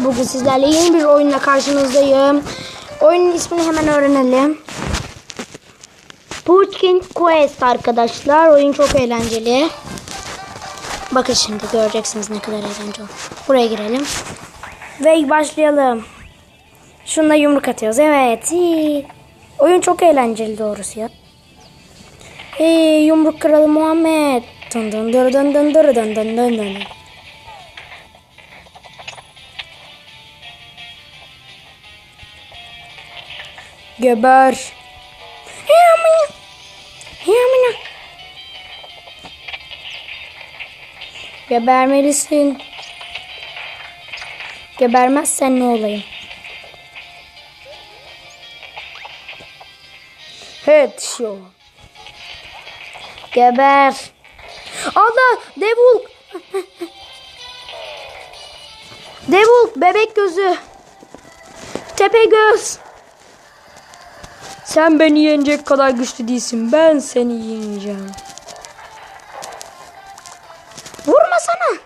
Bugün sizlerle yeni bir oyunla karşınızdayım. Oyunun ismini hemen öğrenelim. Pumpkin Quest arkadaşlar. Oyun çok eğlenceli. Bakın şimdi göreceksiniz ne kadar eğlenceli. Buraya girelim. Ve başlayalım. Şununla yumruk atıyoruz. Evet. iyi. Oyun çok eğlenceli doğrusu ya. Hey yumruk kralı Muhammed. Dın dın dır dın dın dır dın dın dın dın. Geber. Yamına. Yamına. Gebermelisin. Gebermezsen ne olayım? Headshot. Geber. Allah Devul. Devul bebek gözü. Tepe göz. Sen beni yenecek kadar güçlü değilsin. Ben seni yeneceğim. Vurma sana.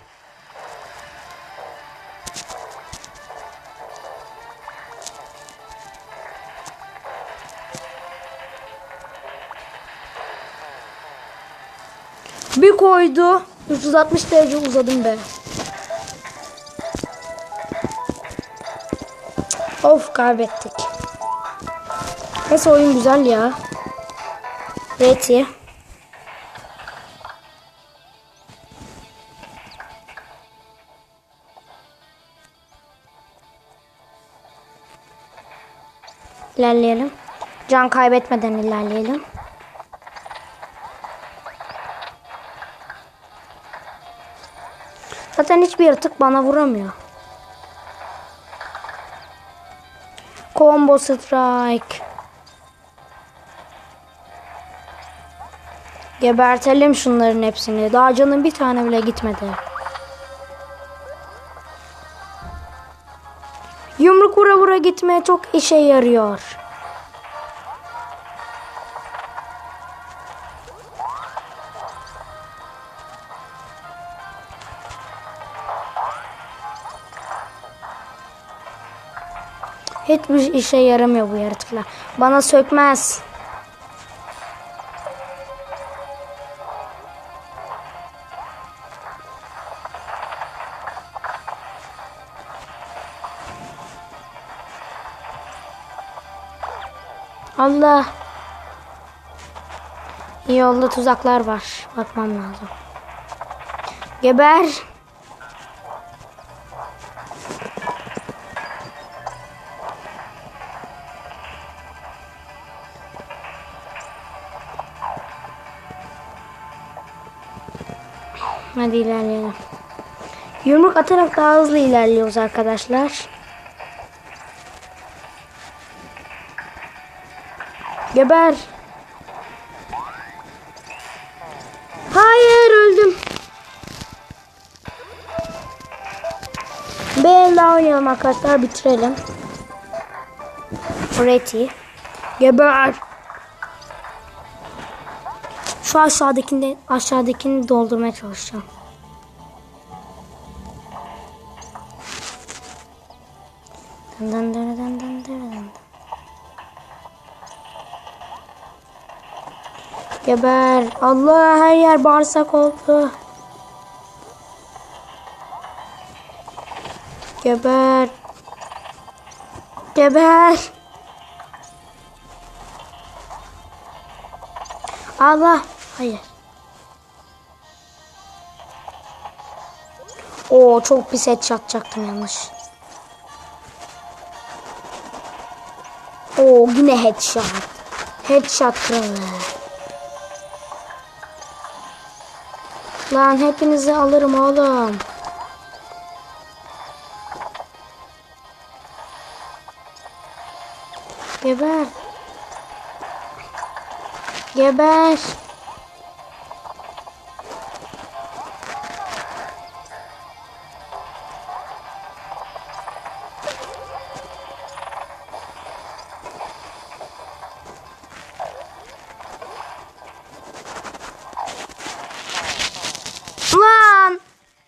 Bir koydu. 360 derece uzadım be. Of kaybettik. Neyse oyun güzel ya. Reti. İlerleyelim. Can kaybetmeden ilerleyelim. Zaten hiçbir yaratık bana vuramıyor. Combo strike. Gebertelim şunların hepsini. Daha canım bir tane bile gitmedi. Yumruk vura vura gitmeye çok işe yarıyor. Hiçbir işe yaramıyor bu yaratıklar. Bana sökmez. Allah. Yolda tuzaklar var. Bakmam lazım. Geber. Hadi ilerleyelim. Yumruk atarak daha hızlı ilerliyoruz arkadaşlar. Geber. Hayır öldüm. Daha oynayalım arkadaşlar bitirelim. Reti. Geber. Şu aşağıdakini aşağıdakini doldurmaya çalışacağım. Dın dın dın dın dın dın dın. Geber. Allah her yer bağırsak oldu. Geber. Geber. Allah. Hayır. Oo çok pis headshot çaktım yanlış. Oo yine headshot. Headshot kralı. Lan hepinizi alırım oğlum. Geber. Geber. Lan.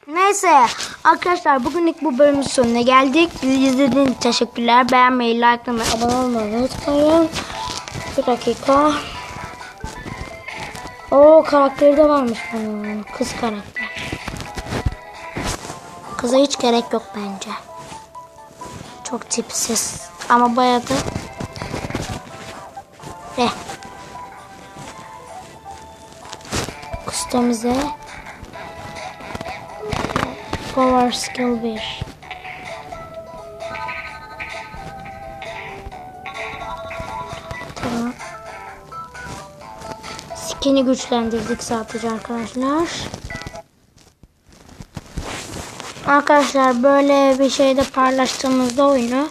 Neyse Arkadaşlar bugünlük bu bölümün sonuna geldik. Bizi izlediğiniz için teşekkürler. Beğenmeyi, likelamayı, abone olmayı unutmayın. Bir dakika. O karakteri de varmış bunun. Kız karakter. Kıza hiç gerek yok bence. Çok tipsiz. Ama bayağı da... Ne? Kustemize. Power skill 1. Tamam. Skin'i güçlendirdik sadece arkadaşlar. Arkadaşlar böyle bir şeyde paylaştığımızda oyunu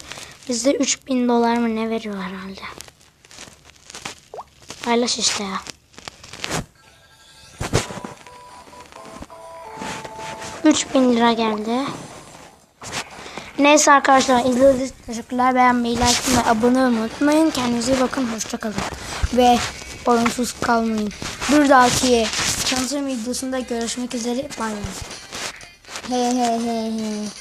bize 3000 dolar mı ne veriyor herhalde. Paylaş işte ya. 3000 lira geldi. Neyse arkadaşlar izlediğiniz için teşekkürler. Beğenmeyi, like ve abone olmayı unutmayın. Kendinize iyi bakın. Hoşçakalın. Ve oyunsuz kalmayın. Bir dahaki tanıtım videosunda görüşmek üzere. Bay bay. He he he he.